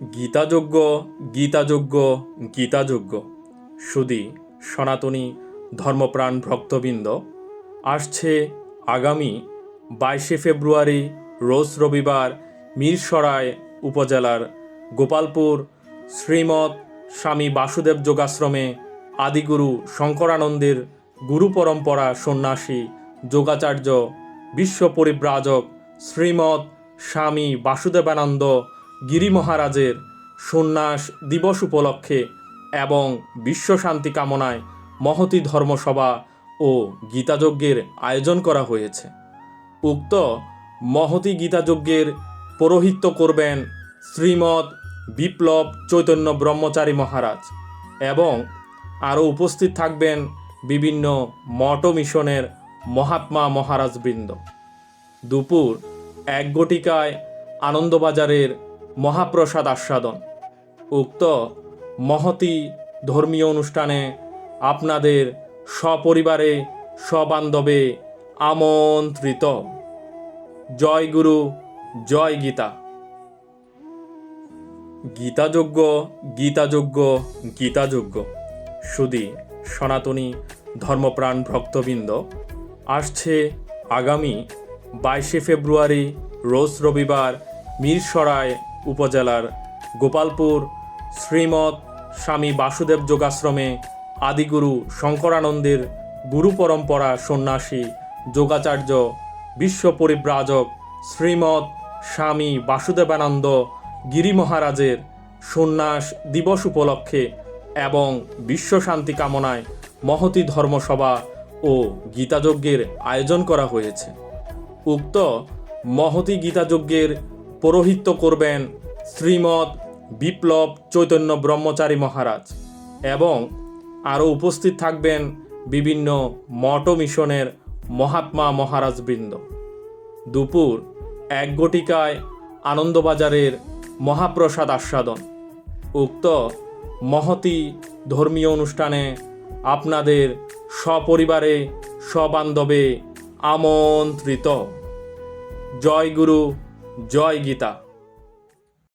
গীতাযোগ্য গীতাযোগ্য গীতাযোগ্য সুদী, সনাতনী, ধর্মপ্রাণ ভক্তবৃন্দ, আসছে আগামী বাইশে ফেব্রুয়ারি, রোজ রবিবার, মিরসরাই উপজেলার গোপালপুর, শ্রীমৎ স্বামী বাসুদেব যোগাশ্রমে আদিগুরু শঙ্করানন্দের গুরু পরম্পরা সন্ন্যাসী যোগাচার্য বিশ্ব পরিব্রাজক শ্রীমৎ স্বামী বাসুদেবানন্দ গিরি মহারাজের সন্ন্যাস দিবস উপলক্ষে এবং বিশ্ব শান্তি কামনায় মহতি ধর্মসভা ও গীতাযজ্ঞের আয়োজন করা হয়েছে। উক্ত মহতি গীতাযজ্ঞের পৌরোহিত্য করবেন শ্রীমৎ বিপ্লব চৈতন্য ব্রহ্মচারী মহারাজ এবং আরও উপস্থিত থাকবেন বিভিন্ন মঠ মিশনের মহাত্মা মহারাজবৃন্দ। দুপুর এক গটিকায় আনন্দবাজারের মহাপ্রসাদ আস্বাদন। উক্ত মহতি ধর্মীয় অনুষ্ঠানে আপনাদের সপরিবারে, সবান্ধবে আমন্ত্রিত। জয় গুরু, জয় গীতা। গীতাযোগ্য গীতাযোগ্য গীতাযোগ্য সুদী, সনাতনী ধর্মপ্রাণ ভক্তবৃন্দ, আসছে আগামী বাইশে ফেব্রুয়ারি, রোজ রবিবার মিরসরাই উপজেলার গোপালপুর, শ্রীমৎ স্বামী বাসুদেব যোগাশ্রমে আদিগুরু শঙ্করানন্দের গুরু পরম্পরা সন্ন্যাসী যোগাচার্য বিশ্ব পরিব্রাজক শ্রীমৎ স্বামী বাসুদেবানন্দ গিরি মহারাজের সন্ন্যাস দিবস উপলক্ষে এবং বিশ্ব শান্তি কামনায় মহতি ধর্মসভা ও গীতাযজ্ঞের আয়োজন করা হয়েছে। উক্ত মহতি গীতাযজ্ঞের পৌরোহিত্য করবেন শ্রীমৎ বিপ্লব চৈতন্য ব্রহ্মচারী মহারাজ এবং আরও উপস্থিত থাকবেন বিভিন্ন মঠ মিশনের মহাত্মা মহারাজবৃন্দ। দুপুর এক গটিকায় আনন্দবাজারের মহাপ্রসাদ আস্বাদন। উক্ত মহতি ধর্মীয় অনুষ্ঠানে আপনাদের সপরিবারে সবান্ধবে আমন্ত্রিত। জয় গুরু জয় গীতা।